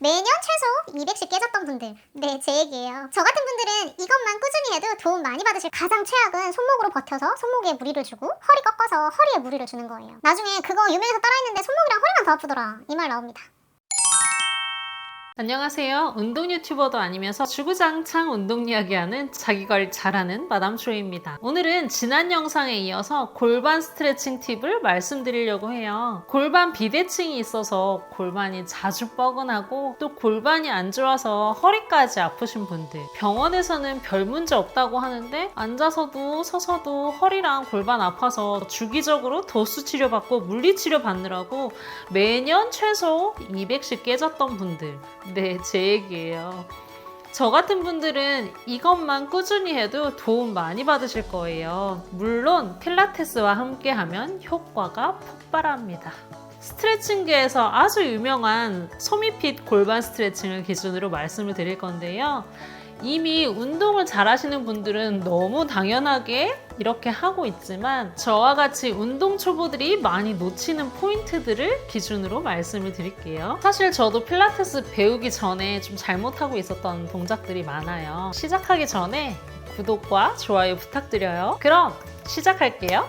매년 최소 200씩 깨졌던 분들. 네, 제 얘기예요. 저 같은 분들은 이것만 꾸준히 해도 도움 많이 받으실 가장 최악은 손목으로 버텨서 손목에 무리를 주고 허리 꺾어서 허리에 무리를 주는 거예요. 나중에 그거 유명해서 따라했는데 손목이랑 허리만 더 아프더라. 이 말 나옵니다. 안녕하세요. 운동 유튜버도 아니면서 주구장창 운동 이야기하는 자기관리 잘하는 마담초입니다. 오늘은 지난 영상에 이어서 골반 스트레칭 팁을 말씀드리려고 해요. 골반 비대칭이 있어서 골반이 자주 뻐근하고 또 골반이 안 좋아서 허리까지 아프신 분들 병원에서는 별 문제 없다고 하는데 앉아서도 서서도 허리랑 골반 아파서 주기적으로 도수 치료 받고 물리 치료 받느라고 매년 최소 200씩 깨졌던 분들 네, 제 얘기예요. 저 같은 분들은 이것만 꾸준히 해도 도움 많이 받으실 거예요. 물론 필라테스와 함께 하면 효과가 폭발합니다. 스트레칭계에서 아주 유명한 소미핏 골반 스트레칭을 기준으로 말씀을 드릴 건데요. 이미 운동을 잘 하시는 분들은 너무 당연하게 이렇게 하고 있지만 저와 같이 운동 초보들이 많이 놓치는 포인트들을 기준으로 말씀을 드릴게요. 사실 저도 필라테스 배우기 전에 좀 잘못하고 있었던 동작들이 많아요. 시작하기 전에 구독과 좋아요 부탁드려요. 그럼 시작할게요.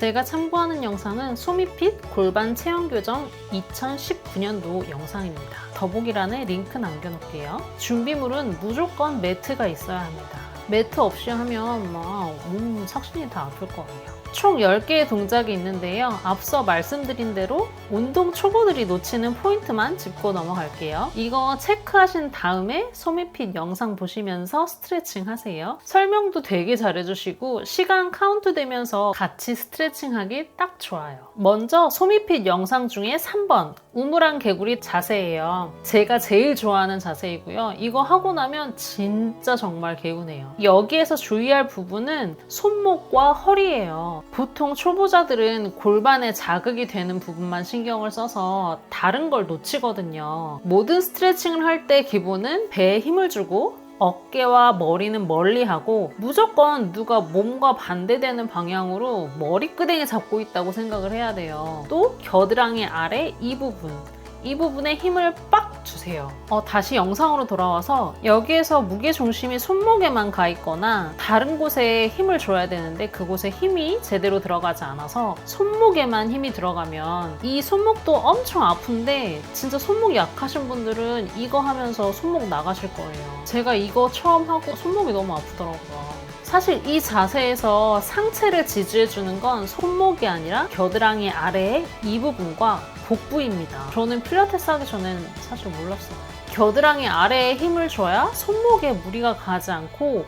제가 참고하는 영상은 소미핏 골반 체형 교정 2019년도 영상입니다. 더보기란에 링크 남겨놓을게요. 준비물은 무조건 매트가 있어야 합니다. 매트 없이 하면 막 몸 삭신이 다 아플 거예요. 총 10개의 동작이 있는데요. 앞서 말씀드린 대로 운동 초보들이 놓치는 포인트만 짚고 넘어갈게요. 이거 체크하신 다음에 소미핏 영상 보시면서 스트레칭 하세요. 설명도 되게 잘해주시고 시간 카운트 되면서 같이 스트레칭 하기 딱 좋아요. 먼저 소미핏 영상 중에 3번 우물안 개구리 자세예요. 제가 제일 좋아하는 자세이고요. 이거 하고 나면 진짜 정말 개운해요. 여기에서 주의할 부분은 손목과 허리예요. 보통 초보자들은 골반에 자극이 되는 부분만 신경을 써서 다른 걸 놓치거든요. 모든 스트레칭을 할 때 기본은 배에 힘을 주고 어깨와 머리는 멀리 하고 무조건 누가 몸과 반대되는 방향으로 머리끄댕이 잡고 있다고 생각을 해야 돼요. 또 겨드랑이 아래 이 부분. 이 부분에 힘을 빡 주세요. 어, 다시 영상으로 돌아와서 여기에서 무게 중심이 손목에만 가 있거나 다른 곳에 힘을 줘야 되는데 그곳에 힘이 제대로 들어가지 않아서 손목에만 힘이 들어가면 이 손목도 엄청 아픈데 진짜 손목이 약하신 분들은 이거 하면서 손목 나가실 거예요. 제가 이거 처음 하고 손목이 너무 아프더라고요. 사실 이 자세에서 상체를 지지해주는 건 손목이 아니라 겨드랑이 아래의 이 부분과 복부입니다. 저는 필라테스 하기 전에는 사실 몰랐어요. 겨드랑이 아래에 힘을 줘야 손목에 무리가 가지 않고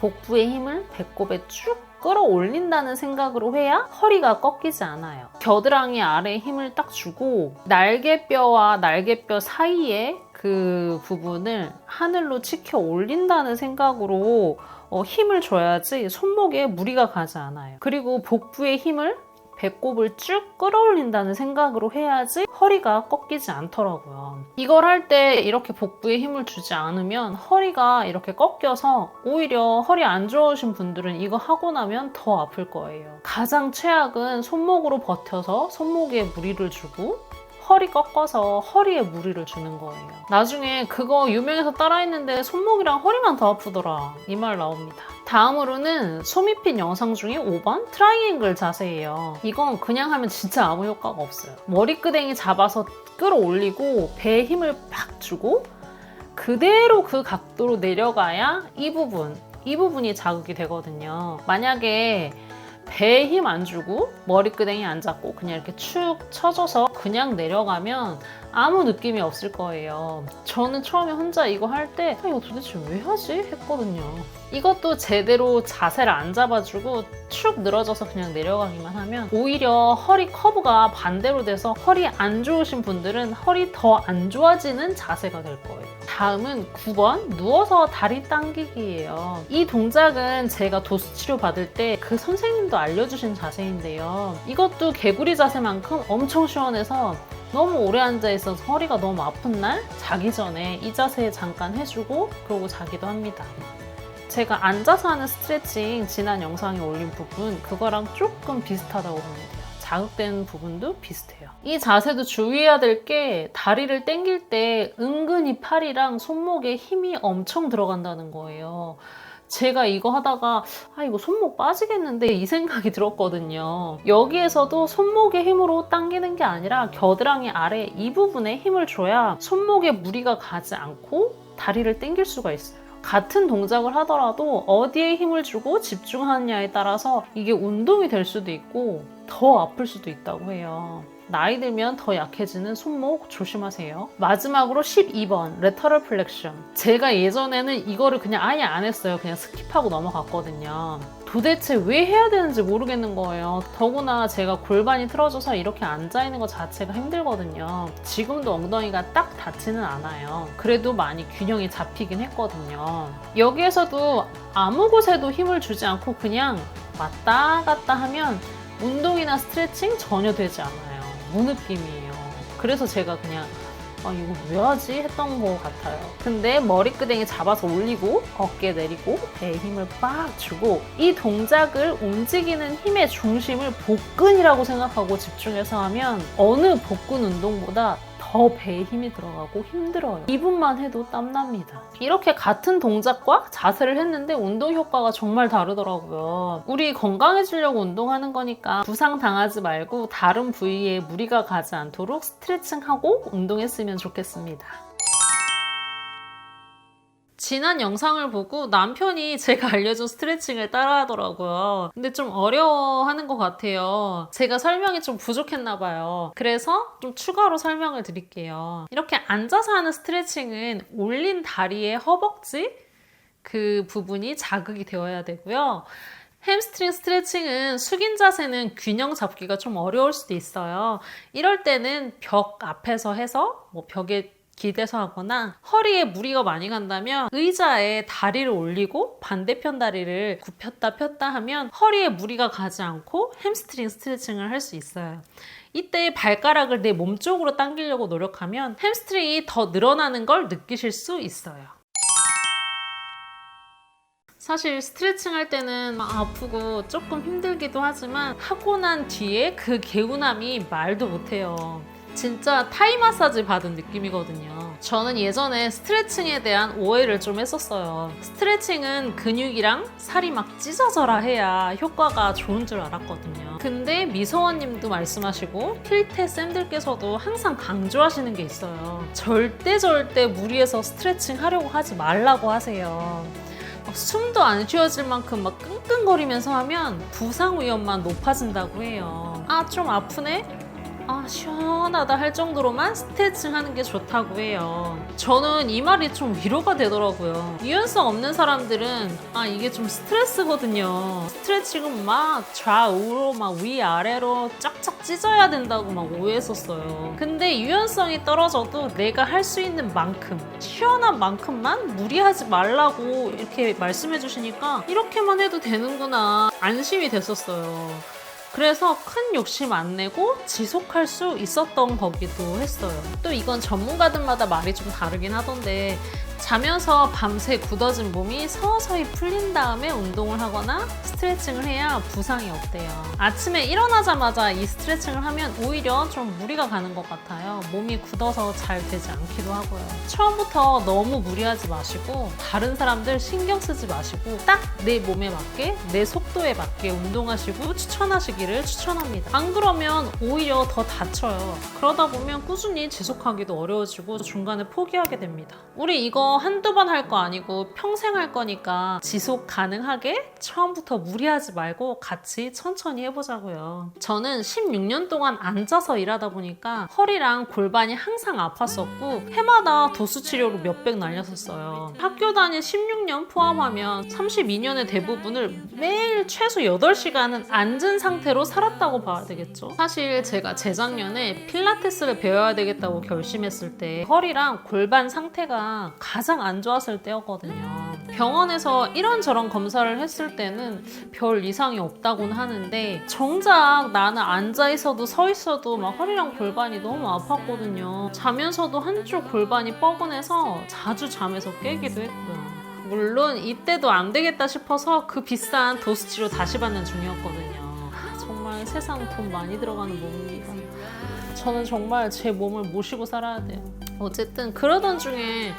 복부의 힘을 배꼽에 쭉 끌어올린다는 생각으로 해야 허리가 꺾이지 않아요. 겨드랑이 아래에 힘을 딱 주고 날개뼈와 날개뼈 사이에 그 부분을 하늘로 치켜 올린다는 생각으로 어, 힘을 줘야지 손목에 무리가 가지 않아요. 그리고 복부의 힘을 배꼽을 쭉 끌어올린다는 생각으로 해야지 허리가 꺾이지 않더라고요. 이걸 할 때 이렇게 복부에 힘을 주지 않으면 허리가 이렇게 꺾여서 오히려 허리 안 좋으신 분들은 이거 하고 나면 더 아플 거예요. 가장 최악은 손목으로 버텨서 손목에 무리를 주고 허리 꺾어서 허리에 무리를 주는 거예요. 나중에 그거 유명해서 따라했는데 손목이랑 허리만 더 아프더라. 이 말 나옵니다. 다음으로는 소미핏 영상 중에 5번 트라이앵글 자세예요. 이건 그냥 하면 진짜 아무 효과가 없어요. 머리끄댕이 잡아서 끌어올리고 배에 힘을 팍 주고 그대로 그 각도로 내려가야 이 부분, 이 부분이 자극이 되거든요. 만약에 배에 힘 안 주고 머리끄댕이 안 잡고 그냥 이렇게 축 처져서 그냥 내려가면 아무 느낌이 없을 거예요. 저는 처음에 혼자 이거 할때 아, 이거 도대체 왜 하지? 했거든요. 이것도 제대로 자세를 안 잡아주고 축 늘어져서 그냥 내려가기만 하면 오히려 허리 커브가 반대로 돼서 허리 안 좋으신 분들은 허리 더 안 좋아지는 자세가 될 거예요. 다음은 9번 누워서 다리 당기기예요. 이 동작은 제가 도수 치료 받을 때 그 선생님도 알려주신 자세인데요. 이것도 개구리 자세만큼 엄청 시원해서 너무 오래 앉아 있어서 허리가 너무 아픈 날 자기 전에 이 자세 잠깐 해주고 그러고 자기도 합니다. 제가 앉아서 하는 스트레칭 지난 영상에 올린 부분 그거랑 조금 비슷하다고 돼요. 자극된 부분도 비슷해요. 이 자세도 주의해야 될 게 다리를 당길 때 은근히 팔이랑 손목에 힘이 엄청 들어간다는 거예요. 제가 이거 하다가 아 이거 손목 빠지겠는데 이 생각이 들었거든요. 여기에서도 손목의 힘으로 당기는 게 아니라 겨드랑이 아래 이 부분에 힘을 줘야 손목에 무리가 가지 않고 다리를 당길 수가 있어요. 같은 동작을 하더라도 어디에 힘을 주고 집중하느냐에 따라서 이게 운동이 될 수도 있고 더 아플 수도 있다고 해요. 나이 들면 더 약해지는 손목 조심하세요. 마지막으로 12번 레터럴 플렉션. 제가 예전에는 이거를 그냥 아예 안 했어요. 그냥 스킵하고 넘어갔거든요. 도대체 왜 해야 되는지 모르겠는 거예요. 더구나 제가 골반이 틀어져서 이렇게 앉아 있는 것 자체가 힘들거든요. 지금도 엉덩이가 딱 닿지는 않아요. 그래도 많이 균형이 잡히긴 했거든요. 여기에서도 아무 곳에도 힘을 주지 않고 그냥 왔다 갔다 하면 운동이나 스트레칭 전혀 되지 않아요. 무느낌이에요. 그래서 제가 그냥 아, 이거 왜 하지? 했던 것 같아요. 근데 머리끄댕이 잡아서 올리고 어깨 내리고 배에 힘을 빡 주고 이 동작을 움직이는 힘의 중심을 복근이라고 생각하고 집중해서 하면 어느 복근 운동보다 더 배에 힘이 들어가고 힘들어요. 2분만 해도 땀납니다. 이렇게 같은 동작과 자세를 했는데 운동 효과가 정말 다르더라고요. 우리 건강해지려고 운동하는 거니까 부상 당하지 말고 다른 부위에 무리가 가지 않도록 스트레칭하고 운동했으면 좋겠습니다. 지난 영상을 보고 남편이 제가 알려준 스트레칭을 따라 하더라고요. 근데 좀 어려워하는 것 같아요. 제가 설명이 좀 부족했나 봐요. 그래서 좀 추가로 설명을 드릴게요. 이렇게 앉아서 하는 스트레칭은 올린 다리의 허벅지 그 부분이 자극이 되어야 되고요. 햄스트링 스트레칭은 숙인 자세는 균형 잡기가 좀 어려울 수도 있어요. 이럴 때는 벽 앞에서 해서 뭐 벽에 기대서 하거나 허리에 무리가 많이 간다면 의자에 다리를 올리고 반대편 다리를 굽혔다 폈다 하면 허리에 무리가 가지 않고 햄스트링 스트레칭을 할 수 있어요. 이때 발가락을 내 몸 쪽으로 당기려고 노력하면 햄스트링이 더 늘어나는 걸 느끼실 수 있어요. 사실 스트레칭 할 때는 막 아프고 조금 힘들기도 하지만 하고 난 뒤에 그 개운함이 말도 못해요. 진짜 타이 마사지 받은 느낌이거든요. 저는 예전에 스트레칭에 대한 오해를 좀 했었어요. 스트레칭은 근육이랑 살이 막 찢어져라 해야 효과가 좋은 줄 알았거든요. 근데 미서원님도 말씀하시고 필테 쌤들께서도 항상 강조하시는 게 있어요. 절대 절대 무리해서 스트레칭 하려고 하지 말라고 하세요. 막 숨도 안 쉬어질 만큼 막 끙끙거리면서 하면 부상 위험만 높아진다고 해요. 아, 좀 아프네? 아, 시원하다 할 정도로만 스트레칭 하는 게 좋다고 해요. 저는 이 말이 좀 위로가 되더라고요. 유연성 없는 사람들은 아, 이게 좀 스트레스거든요. 스트레칭은 막 좌우로 막 위아래로 쫙쫙 찢어야 된다고 막 오해했었어요. 근데 유연성이 떨어져도 내가 할 수 있는 만큼, 시원한 만큼만 무리하지 말라고 이렇게 말씀해 주시니까 이렇게만 해도 되는구나 안심이 됐었어요. 그래서 큰 욕심 안 내고 지속할 수 있었던 거기도 했어요. 또 이건 전문가들마다 말이 좀 다르긴 하던데 자면서 밤새 굳어진 몸이 서서히 풀린 다음에 운동을 하거나 스트레칭을 해야 부상이 없대요. 아침에 일어나자마자 이 스트레칭을 하면 오히려 좀 무리가 가는 것 같아요. 몸이 굳어서 잘 되지 않기도 하고요. 처음부터 너무 무리하지 마시고 다른 사람들 신경 쓰지 마시고 딱 내 몸에 맞게 내 속도에 맞게 운동하시고 추천하시기를 추천합니다. 안 그러면 오히려 더 다쳐요. 그러다 보면 꾸준히 지속하기도 어려워지고 중간에 포기하게 됩니다. 우리 이거 한두 번 할 거 아니고 평생 할 거니까 지속 가능하게 처음부터 무리하지 말고 같이 천천히 해보자고요. 저는 16년 동안 앉아서 일하다 보니까 허리랑 골반이 항상 아팠었고 해마다 도수 치료로 몇백 날렸었어요. 학교 다닌 16년 포함하면 32년의 대부분을 매일 최소 8시간은 앉은 상태로 살았다고 봐야 되겠죠. 사실 제가 재작년에 필라테스를 배워야 되겠다고 결심했을 때 허리랑 골반 상태가 가장 안 좋았을 때였거든요. 병원에서 이런저런 검사를 했을 때는 별 이상이 없다고는 하는데 정작 나는 앉아 있어도 서 있어도 막 허리랑 골반이 너무 아팠거든요. 자면서도 한쪽 골반이 뻐근해서 자주 잠에서 깨기도 했고요. 물론 이때도 안 되겠다 싶어서 그 비싼 도수치료 다시 받는 중이었거든요. 정말 세상 돈 많이 들어가는 몸입니다. 저는 정말 제 몸을 모시고 살아야 돼요. 어쨌든 그러던 중에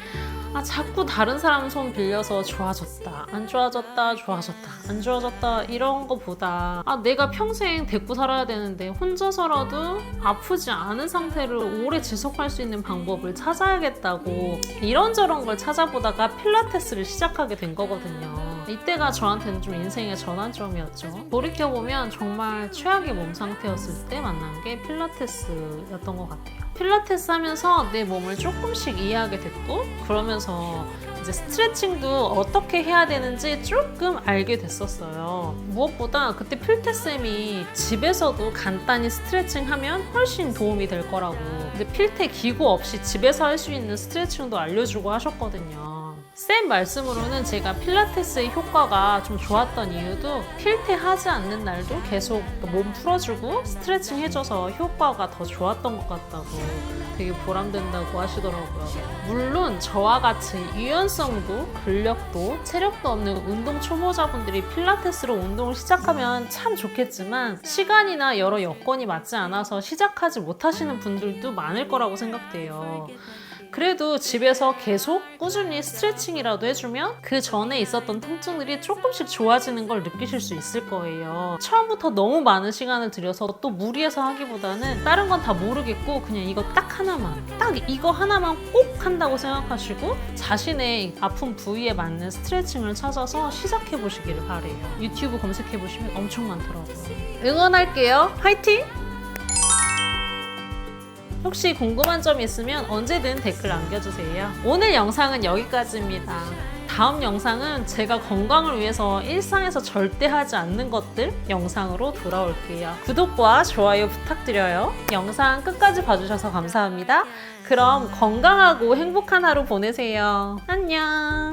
아 자꾸 다른 사람 손 빌려서 좋아졌다 안 좋아졌다 좋아졌다 안 좋아졌다 이런 거보다 아 내가 평생 데리고 살아야 되는데 혼자서라도 아프지 않은 상태를 오래 지속할 수 있는 방법을 찾아야겠다고 이런저런 걸 찾아보다가 필라테스를 시작하게 된 거거든요. 이때가 저한테는 좀 인생의 전환점이었죠. 돌이켜보면 정말 최악의 몸 상태였을 때 만난 게 필라테스였던 것 같아요 필라테스 하면서 내 몸을 조금씩 이해하게 됐고 그러면서 이제 스트레칭도 어떻게 해야 되는지 조금 알게 됐었어요. 무엇보다 그때 필테쌤이 집에서도 간단히 스트레칭 하면 훨씬 도움이 될 거라고. 근데 필테 기구 없이 집에서 할 수 있는 스트레칭도 알려주고 하셨거든요. 쌤 말씀으로는 제가 필라테스의 효과가 좀 좋았던 이유도 필테 하지 않는 날도 계속 몸 풀어주고 스트레칭 해줘서 효과가 더 좋았던 것 같다고 되게 보람된다고 하시더라고요. 물론 저와 같이 유연성도 근력도 체력도 없는 운동 초보자분들이 필라테스로 운동을 시작하면 참 좋겠지만 시간이나 여러 여건이 맞지 않아서 시작하지 못하시는 분들도 많을 거라고 생각돼요. 그래도 집에서 계속 꾸준히 스트레칭이라도 해주면 그 전에 있었던 통증들이 조금씩 좋아지는 걸 느끼실 수 있을 거예요. 처음부터 너무 많은 시간을 들여서 또 무리해서 하기보다는 다른 건 다 모르겠고 그냥 이거 딱 하나만, 딱 이거 하나만 꼭 한다고 생각하시고 자신의 아픈 부위에 맞는 스트레칭을 찾아서 시작해 보시기를 바래요. 유튜브 검색해 보시면 엄청 많더라고요. 응원할게요. 화이팅! 혹시 궁금한 점 있으면 언제든 댓글 남겨주세요. 오늘 영상은 여기까지입니다. 다음 영상은 제가 건강을 위해서 일상에서 절대 하지 않는 것들 영상으로 돌아올게요. 구독과 좋아요 부탁드려요. 영상 끝까지 봐주셔서 감사합니다. 그럼 건강하고 행복한 하루 보내세요. 안녕.